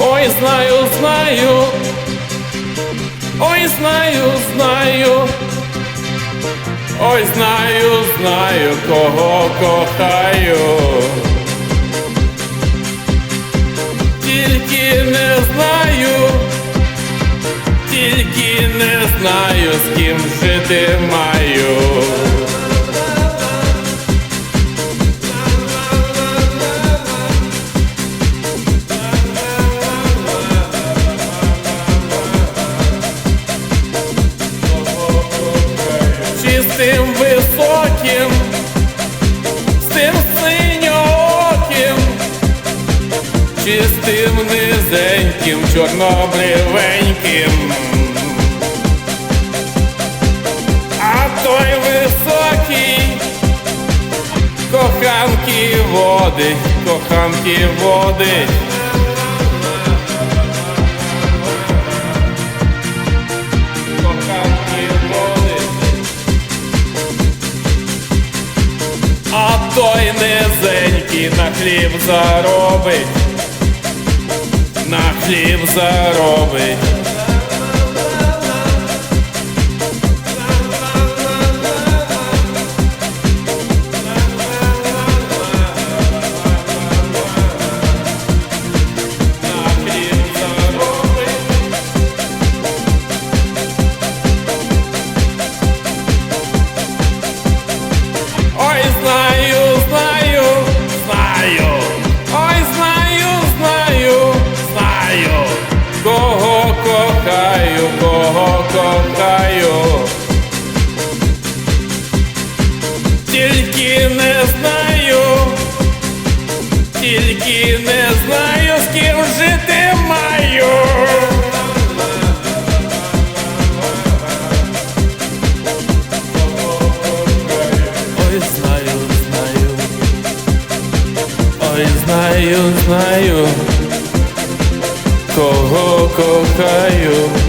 Ой, знаю, знаю. Ой, знаю, знаю. Ой, знаю, знаю, кого кохаю. Тільки не знаю, тільки не знаю, з ким жити маю. Чистим високим, з тим синьооким, чистим низеньким, чорнобривеньким. А той високий, коханки водить, коханки водить. Низенький на хліб заробить, на хліб заробить. Кого кохаю. Тільки не знаю, тільки не знаю, з ким жити маю. Ой, знаю, знаю. Ой, знаю, знаю. Кого кохаю.